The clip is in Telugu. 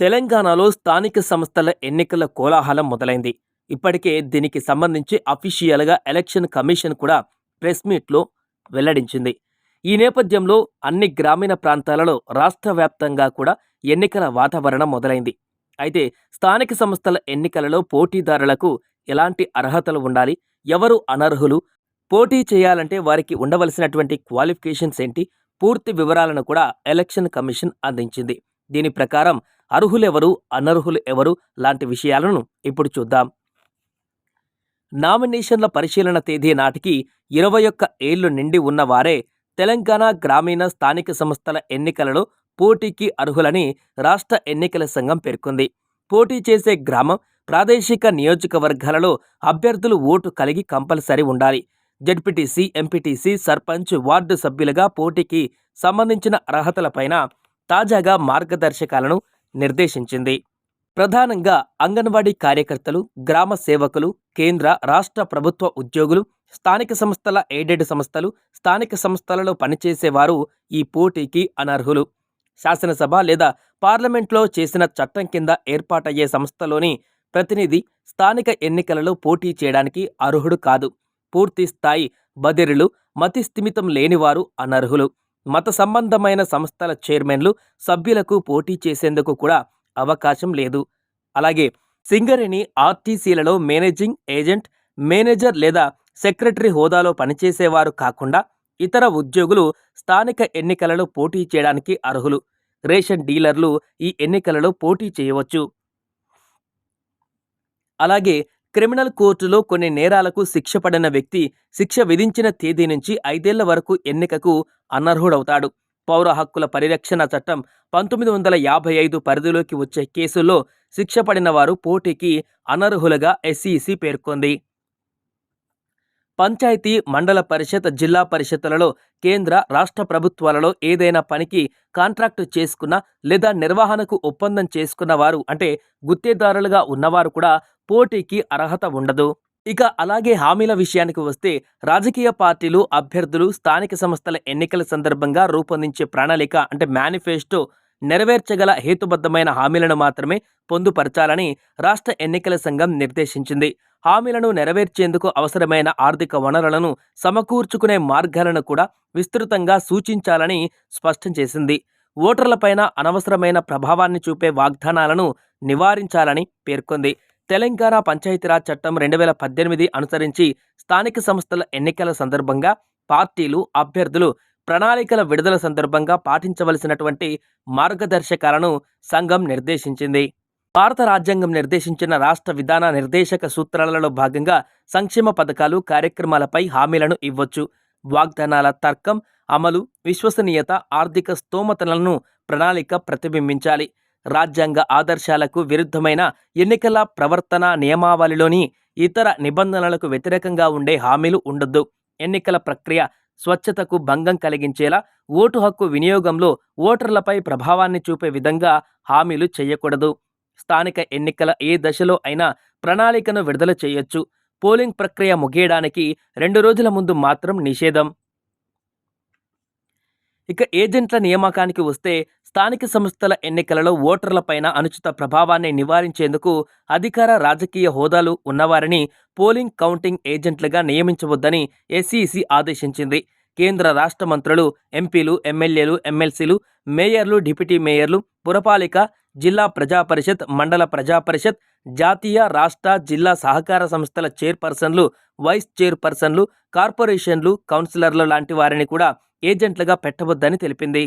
తెలంగాణలో స్థానిక సంస్థల ఎన్నికల కోలాహలం మొదలైంది. ఇప్పటికే దీనికి సంబంధించి అఫీషియల్గా ఎలక్షన్ కమిషన్ కూడా ప్రెస్ మీట్లో వెల్లడించింది. ఈ నేపథ్యంలో అన్ని గ్రామీణ ప్రాంతాలలో రాష్ట్ర వ్యాప్తంగా కూడా ఎన్నికల వాతావరణం మొదలైంది. అయితే స్థానిక సంస్థల ఎన్నికలలో పోటీదారులకు ఎలాంటి అర్హతలు ఉండాలి? ఎవరు అనర్హులు? పోటీ చేయాలంటే వారికి ఉండవలసినటువంటి క్వాలిఫికేషన్స్ ఏంటి? పూర్తి వివరాలను కూడా ఎలక్షన్ కమిషన్ అందించింది. దీని ప్రకారం అర్హులెవరు అనర్హులు ఎవరు లాంటి విషయాలను ఇప్పుడు చూద్దాం. నామినేషన్ల పరిశీలన తేదీ నాటికి ఇరవై ఒక్క ఏళ్ళు నిండి ఉన్నవారే తెలంగాణ గ్రామీణ స్థానిక సంస్థల ఎన్నికలలో పోటీకి అర్హులని రాష్ట్ర ఎన్నికల సంఘం పేర్కొంది. పోటీ చేసే గ్రామం ప్రాదేశిక నియోజకవర్గాలలో అభ్యర్థులు ఓటు కలిగి కంపల్సరీ ఉండాలి. జడ్పీటీసీ ఎంపీటీసీ సర్పంచ్ వార్డు సభ్యులుగా పోటీకి సంబంధించిన అర్హతలపైన తాజాగా మార్గదర్శకాలను నిర్దేశించింది. ప్రధానంగా అంగన్వాడీ కార్యకర్తలు గ్రామ సేవకులు కేంద్ర రాష్ట్ర ప్రభుత్వ ఉద్యోగులు స్థానిక సంస్థల ఎయిడెడ్ సంస్థలు స్థానిక సంస్థలలో పనిచేసేవారు ఈ పోటీకి అనర్హులు. శాసనసభ లేదా పార్లమెంట్లో చేసిన చట్టం కింద ఏర్పాటయ్యే సంస్థలోని ప్రతినిధి స్థానిక ఎన్నికలలో పోటీ చేయడానికి అర్హుడు కాదు. పూర్తి స్థాయి బదిరులు మతి స్థిమితం లేనివారు అనర్హులు. మత సంబంధమైన సంస్థల చైర్మన్లు సభ్యులకు పోటీ చేసేందుకు కూడా అవకాశం లేదు. అలాగే సింగరేణి ఆర్టీసీలలో మేనేజింగ్ ఏజెంట్ మేనేజర్ లేదా సెక్రటరీ హోదాలో పనిచేసేవారు కాకుండా ఇతర ఉద్యోగులు స్థానిక ఎన్నికలలో పోటీ చేయడానికి అర్హులు. రేషన్ డీలర్లు ఈ ఎన్నికలలో పోటీ చేయవచ్చు. అలాగే క్రిమినల్ కోర్టులో కొన్ని నేరాలకు శిక్ష పడిన వ్యక్తి శిక్ష విధించిన తేదీ నుంచి ఐదేళ్ళ వరకు ఎన్నికకు అనర్హుడవుతాడు. పౌర హక్కుల పరిరక్షణ చట్టం పంతొమ్మిది వందల యాభై ఐదు పరిధిలోకి వచ్చే కేసుల్లో శిక్ష పడిన వారు పోటీకి అనర్హులుగా ఎస్ఈసి పేర్కొంది. పంచాయతీ మండల పరిషత్ జిల్లా పరిషత్తులలో కేంద్ర రాష్ట్ర ప్రభుత్వాలలో ఏదైనా పనికి కాంట్రాక్టు చేసుకున్న లేదా నిర్వహణకు ఒప్పందం చేసుకున్న వారు అంటే గుత్తేదారులుగా ఉన్నవారు కూడా పోటీకి అర్హత ఉండదు. ఇక అలాగే హామీల విషయానికి వస్తే రాజకీయ పార్టీలు అభ్యర్థులు స్థానిక సంస్థల ఎన్నికల సందర్భంగా రూపొందించే ప్రణాళిక అంటే మేనిఫెస్టో నెరవేర్చగల హేతుబద్ధమైన హామీలను మాత్రమే పొందుపరచాలని రాష్ట్ర ఎన్నికల సంఘం నిర్దేశించింది. హామీలను నెరవేర్చేందుకు అవసరమైన ఆర్థిక వనరులను సమకూర్చుకునే మార్గాలను కూడా విస్తృతంగా సూచించాలని స్పష్టం చేసింది. ఓటర్లపైన అనవసరమైన ప్రభావాన్ని చూపే వాగ్దానాలను నివారించాలని పేర్కొంది. తెలంగాణ పంచాయతీరాజ్ చట్టం రెండు వేల పద్దెనిమిది అనుసరించి స్థానిక సంస్థల ఎన్నికల సందర్భంగా పార్టీలు అభ్యర్థులు ప్రణాళికల విడుదల సందర్భంగా పాటించవలసినటువంటి మార్గదర్శకాలను సంఘం నిర్దేశించింది. భారత రాజ్యాంగం నిర్దేశించిన రాష్ట్ర విధాన నిర్దేశక సూత్రాలలో భాగంగా సంక్షేమ పథకాలు కార్యక్రమాలపై హామీలను ఇవ్వచ్చు. వాగ్దానాల తర్కం అమలు విశ్వసనీయత ఆర్థిక స్తోమతలను ప్రణాళిక ప్రతిబింబించాలి. రాజ్యాంగ ఆదర్శాలకు విరుద్ధమైన ఎన్నికల ప్రవర్తన నియమావళిలోని ఇతర నిబంధనలకు వ్యతిరేకంగా ఉండే హామీలు ఉండొద్దు. ఎన్నికల ప్రక్రియ స్వచ్ఛతకు భంగం కలిగించేలా ఓటు హక్కు వినియోగంలో ఓటర్లపై ప్రభావాన్ని చూపే విధంగా హామీలు చేయకూడదు. స్థానిక ఎన్నికల ఏ దశలో అయినా ప్రణాళికను విడుదల చేయొచ్చు. పోలింగ్ ప్రక్రియ ముగియడానికి రెండు రోజుల ముందు మాత్రం నిషేధం. ఇక ఏజెంట్ల నియామకానికి వస్తే స్థానిక సంస్థల ఎన్నికలలో ఓటర్లపైన అనుచిత ప్రభావాన్ని నివారించేందుకు అధికార రాజకీయ హోదాలు ఉన్నవారిని పోలింగ్ కౌంటింగ్ ఏజెంట్లుగా నియమించవద్దని ఎస్ఈసి ఆదేశించింది. కేంద్ర రాష్ట్ర మంత్రులు ఎంపీలు ఎమ్మెల్యేలు ఎమ్మెల్సీలు మేయర్లు డిప్యూటీ మేయర్లు పురపాలిక జిల్లా ప్రజా పరిషత్ మండల ప్రజా పరిషత్ జాతీయ రాష్ట్ర జిల్లా సహకార సంస్థల చైర్పర్సన్లు వైస్ చైర్పర్సన్లు కార్పొరేషన్లు కౌన్సిలర్లు లాంటి వారిని కూడా ఏజెంట్లుగా పెట్టవద్దని తెలిపింది.